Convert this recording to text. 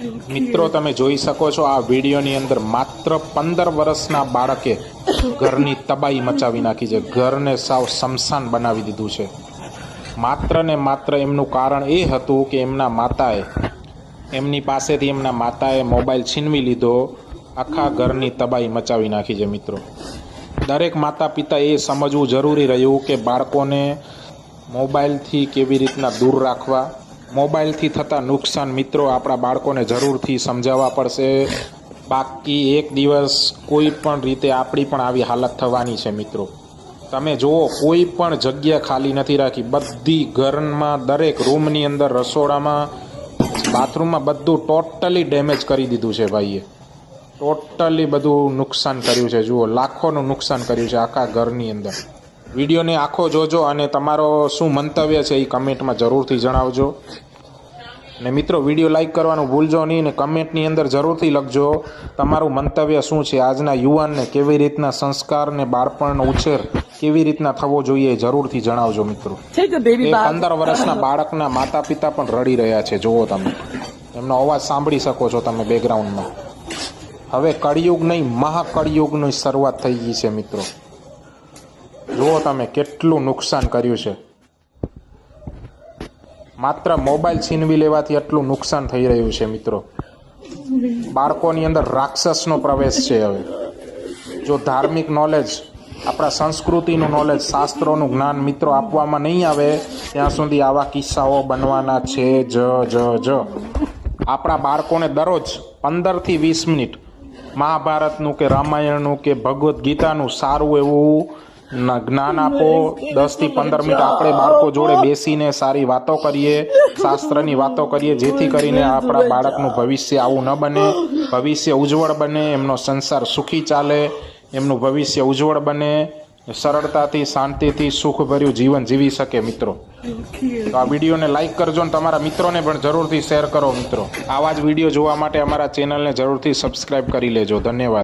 મિત્રો, તમે જોઈ શકો છો આ વિડીયોની અંદર માત્ર પંદર વર્ષના બાળકે ઘરની તબાહી મચાવી નાખી છે. ઘરને સાવ શમશાન બનાવી દીધું છે. માત્ર ને માત્ર એમનું કારણ એ હતું કે એમના માતાએ, એમની પાસેથી એમના માતાએ મોબાઈલ છીનવી લીધો. આખા ઘરની તબાહી મચાવી નાખી છે મિત્રો. દરેક માતા પિતા એ સમજવું જરૂરી રહ્યું કે બાળકોને મોબાઈલથી કેવી રીતના દૂર રાખવા મોબાઈલથી થતા નુકસાન મિત્રો આપણા બાળકોને જરૂરથી સમજાવવા પડશે. બાકી એક દિવસ કોઈ પણ રીતે આપણી પણ આવી હાલત થવાની છે મિત્રો. તમે જુઓ, કોઈ પણ જગ્યા ખાલી નથી રાખી. બધી ઘરમાં દરેક રૂમની અંદર રસોડામાં, બાથરૂમમાં બધું ટોટલી ડેમેજ કરી દીધું છે ભાઈએ. ટોટલી બધું નુકસાન કર્યું છે. જુઓ, લાખોનું નુકસાન કર્યું છે આખા ઘરની અંદર. વિડીયોને આખો જોજો અને તમારો શું મંતવ્ય છે એ કમેન્ટમાં જરૂરથી જણાવજો. ને મિત્રો વીડિયો લાઇક કરવાનું ભૂલજો નહીં ને કમેન્ટની અંદર જરૂરથી લખજો તમારું મંતવ્ય શું છે આજના યુવાનને કેવી રીતના સંસ્કાર ને બાળપણનો ઉછેર કેવી રીતના થવો જોઈએ એ જરૂરથી જણાવજો મિત્રો. પંદર વર્ષના બાળકના માતા પિતા પણ રડી રહ્યા છે જુઓ તમે. એમનો અવાજ સાંભળી શકો છો તમે બેકગ્રાઉન્ડમાં હવે કળિયુગ નહીં મહાકળિયુગની શરૂઆત થઈ ગઈ છે મિત્રો. જુઓ તમે, કેટલું નુકસાન કર્યું છે? માત્ર મોબાઈલ છીનવી લેવાથી એટલું નુકસાન થઈ રહ્યું છે, મિત્રો. બાળકોની અંદર રાક્ષસનો પ્રવેશ છે હવે. જો ધાર્મિક નોલેજ આપણા સંસ્કૃતિનું નોલેજ શાસ્ત્રોનું જ્ઞાન મિત્રો આપવામાં નહીં આવે, ત્યાં સુધી આવા કિસ્સાઓ બનવાના છે, જ જ જ. આપણા બાળકોને દરરોજ પંદરથી વીસ મિનિટ મહાભારતનું કે રામાયણનું કે ભગવદ્ ગીતાનું સારું એવું ન- જ્ઞાન આપો, દસથી પંદર મિનિટ આપણે બાળકો જોડે બેસીને સારી વાતો કરીએ, શાસ્ત્રની વાતો કરીએ, જેથી કરીને આપણા બાળકનું ભવિષ્ય આવું ન બને, ભવિષ્ય ઉજ્જવળ બને, એમનો સંસાર સુખી ચાલે, એમનું ભવિષ્ય ઉજ્જવળ બને, સરળતાથી, શાંતિથી, સુખભર્યું જીવન જીવી શકે મિત્રો. તો આ વિડીયોને લાઈક કરજો અને તમારા મિત્રોને પણ જરૂરથી શેર કરો મિત્રો. આવા જ વીડિયો જોવા માટે અમારા ચેનલને જરૂરથી સબસ્ક્રાઈબ કરી લેજો. ધન્યવાદ.